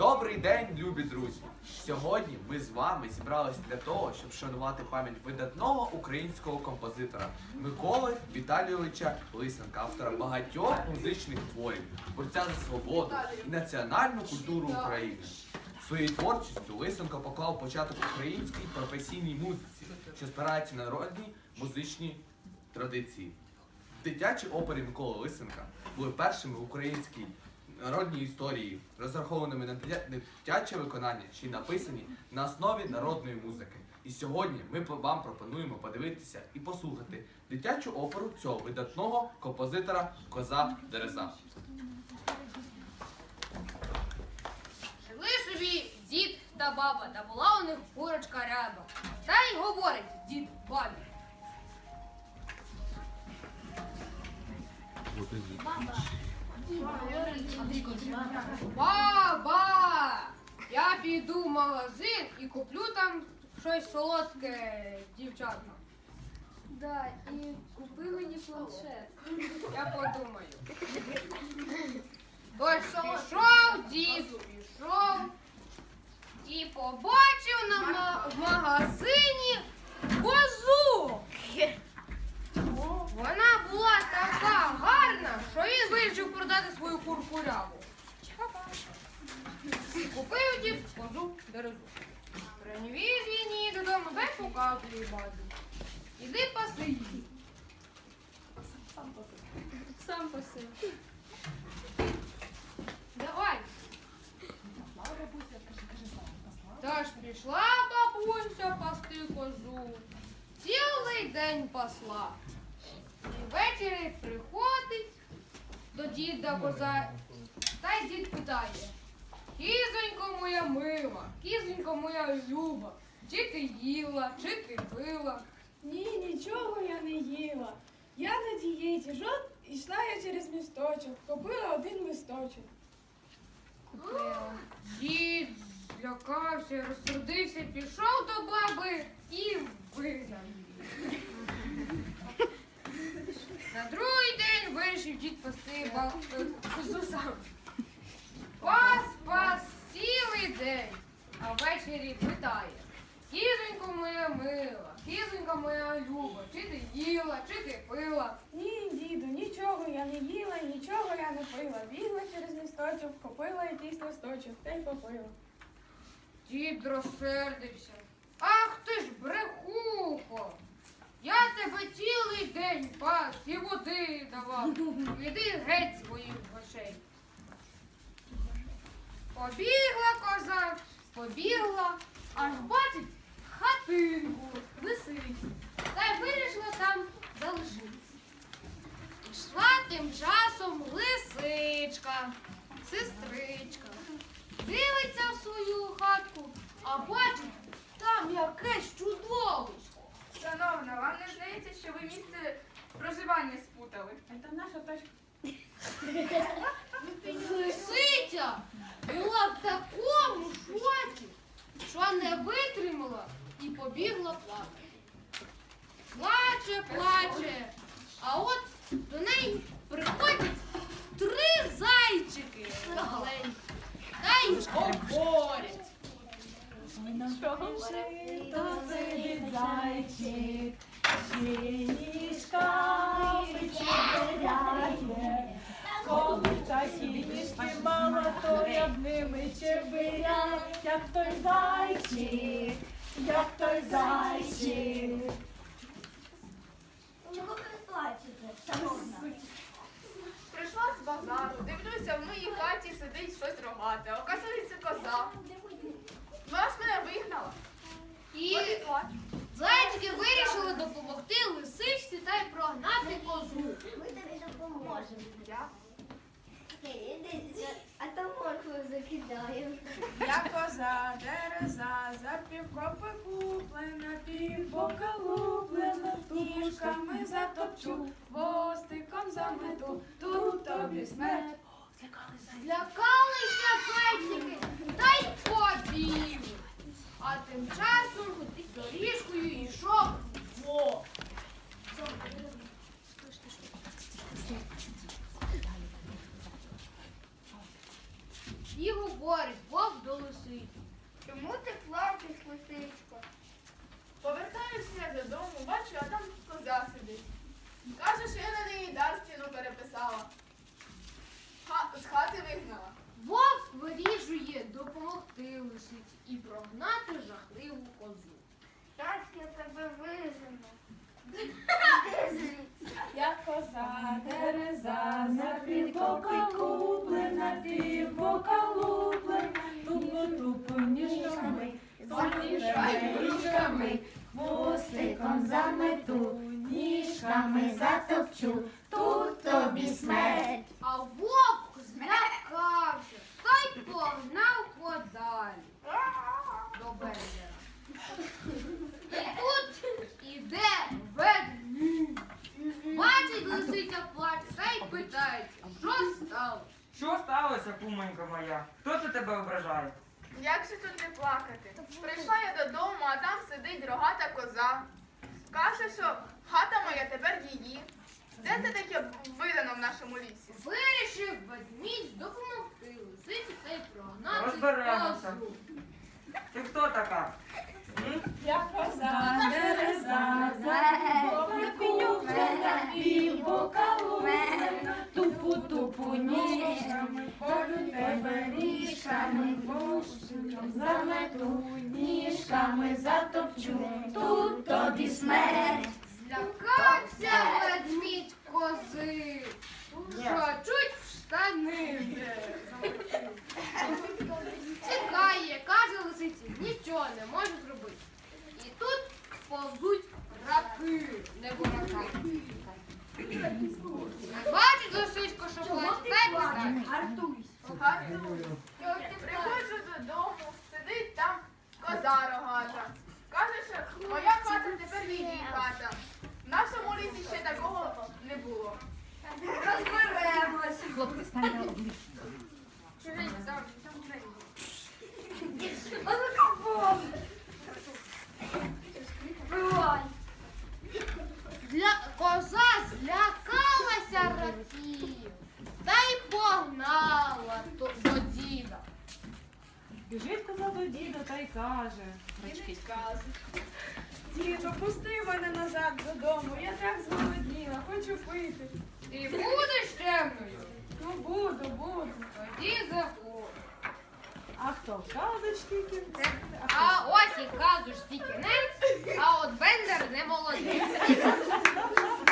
Добрий день, любі друзі! Сьогодні ми з вами зібрались для того, щоб шанувати пам'ять видатного українського композитора Миколи Віталійовича Лисенка, автора багатьох музичних творів, борця за свободу і національну культуру України. Своєю творчістю Лисенко поклав початок українській професійній музиці, що спирається на народні музичні традиції. Дитячі опери Миколи Лисенка були першими в українській народній історії, розрахованими на дитя- дитяче виконання, що й написані на основі народної музики. І сьогодні ми по- вам пропонуємо подивитися і послухати дитячу оперу цього видатного композитора Коза Дереза. Жили собі дід та баба, та була у них курочка ряба. Та й говорить дід бабі. Баба! Я піду в магазин і куплю там щось солодке дівчатам. Да, і купи мені планшет. Я подумаю. Тож пішов, дід пішов і побачив на ма- в магазині козу. Вона була така гарна, що він вирішив продати куркуряву. Купив дід козу дерезу. Привіз він її додому, дай показує бабі. Іди паси її. Сам посив. Давай. Тож прийшла бабуся пасти козу. Цілий день пасла. І ввечері приходить до діда коза. Та дід питає. Кізонько моя мила, кізонько моя люба, чи ти їла, чи ти пила? Ні, нічого я не їла. Я на дієті. Жод йшла я через місточок, купила один листочок. Дід злякався, розсердився, пішов до баби і вигнав її. На другий день вирішив дід пасти ба- е, козу сам. Пас, пас цілий день, а питає. Кізонько моя мила, кізонька моя люба, чи ти їла, чи ти пила? Ні, діду, нічого я не їла, нічого я не пила. Бігла через місточок, купила якийсь листочок, та й попила. Дід розсердився. Ах ти ж брехухо! Я тебе цілий день пас і води давав. Іди геть своїх грошей. Побігла коза, побігла, аж бачить хатинку висить. Та й вирішила там залишитися. Йшла тим часом лисичка, сестричка. Дивиться в свою хатку, а бачить там якесь чудовисько. Шановна, вам не здається, що ви місце проживання спутали? Це наша точка. Лисиця була в такому шоці, що не витримала і побігла плакати. Плаче, плаче, а от до неї приходять три зайчики маленькі, та й говорять. Зайчик, ніжка вичеберяє. Коли такі ніжки мало, то я б ними чебиря, як той зайчик, як той зайчик. Чого ви плачете, шановна? Прийшла з базару, дивлюся, в моїй хаті сидить щось рогате. Оказується коза. Вона ж мене вигнала. І От і плачу. зайчики вирішили допомогти лисичці та й прогнати козу. Ми тобі допоможемо. Я? А то моркву закидаємо. Я коза, дереза, за півкопи куплена, півбока луплена, ніжками затопчу, хвостиком замету, тут тобі смерть. Злякалися зайчики та й побігли. А тим часом доріжкою йшов вовк. І говорить вовк до лисиці. Чому ти плачеш, лисичко? Повертаюся я додому, бачу, а там коза сидить. Каже, що я на неї дар стіну переписала. Ха- з хати вигнала. Вовк вирішує допомогти лисиці і прогнати жахливу козу. Зараз я тебе вижену. Як коза, дереза, за півбока куплена, півбока луплена, тупо тупо ніжками, ніжками, хвостиком замету, ніжками тут тобі смерть. А вовк злякався та й погнав подалі до Бендера. І тут іде ведмідь. Бачить лисиця плаче та й питається, що сталося? Що сталося, кумонька моя? Хто це тебе ображає? Як же тут не плакати? Прийшла я додому, а там сидить рогата коза. Каже, що хата моя тепер її. Де це таке видано в нашому лісі? Вирішив ведмідь допомогти лисиці та й прогнати Розберемося. козу. Ти хто така? М? Як коза, дереза, за півбока куплена, півбока луплена, тупу тупу ніжками, полю тебе ніжками, хвостиком замету, ніжками затопчу, тут тобі смерть. Злякався ведмідь кози, що чуть в штани не. Тікає, каже лисиці, нічого не може зробити. І тут повзуть раки, не бураки. Бачить лисичко, що плаче. Гартуй. Приходжу додому, сидить там коза рогата. Каже, що моя хата тепер її хата. В ще такого не було. Розберемось. А ну кого? Бувай. Зля... Коза злякалася раків та й погнала то- до діда. Біжить коза до діда та й каже. Діду, пусти мене назад додому, я так зголодніла, хочу пити. Ти будеш темною? Ну буду, буду. Тоді заходь. А хто казочки кінець? А ось і казуш кінець, а от Бендер не молодець.